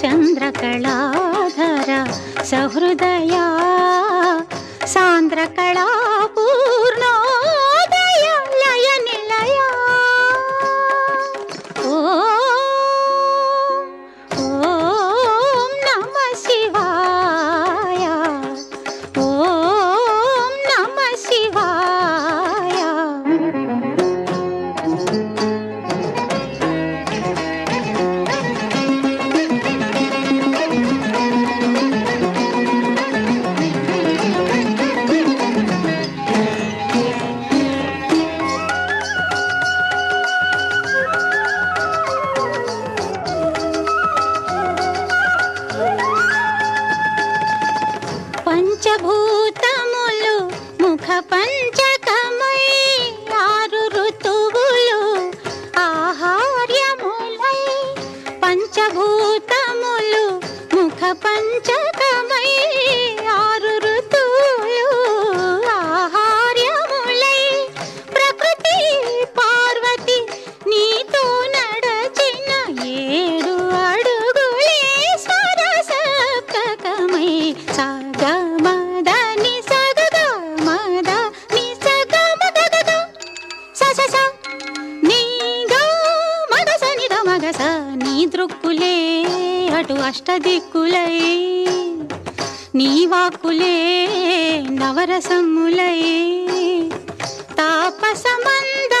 चन्द्रकलाधर सहृदया పంచభూతములు ముఖ పంచకమై ఆరు ఋతువులు. ఆహార్యములై పంచభూతములు ముఖ పంచ త్రొక్కులే అటు అష్టదిక్కులై నీ వాక్కులే నవరసములై. తాపసమంద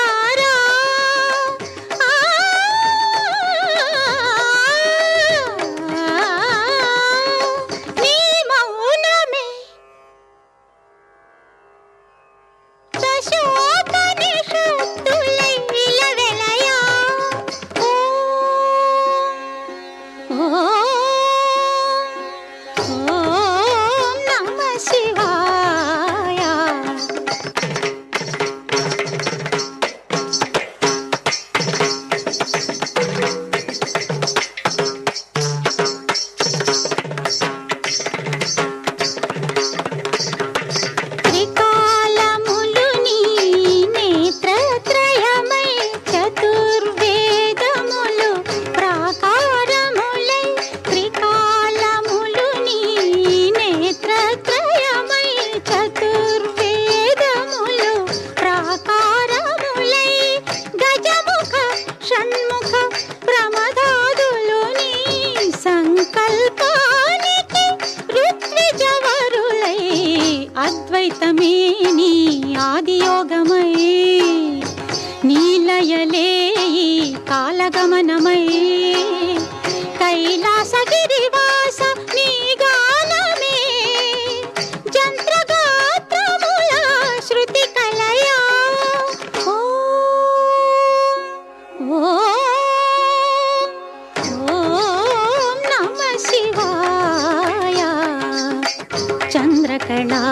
అద్వైతమే నీ ఆదియోగమై నీలయలే కాలగమనమై. కైలాసగిరివాస నీ గానమే జంత్రగాత్రముల శృతి కలయా. ఓ ఓ నమ శివాయ. చంద్రకళా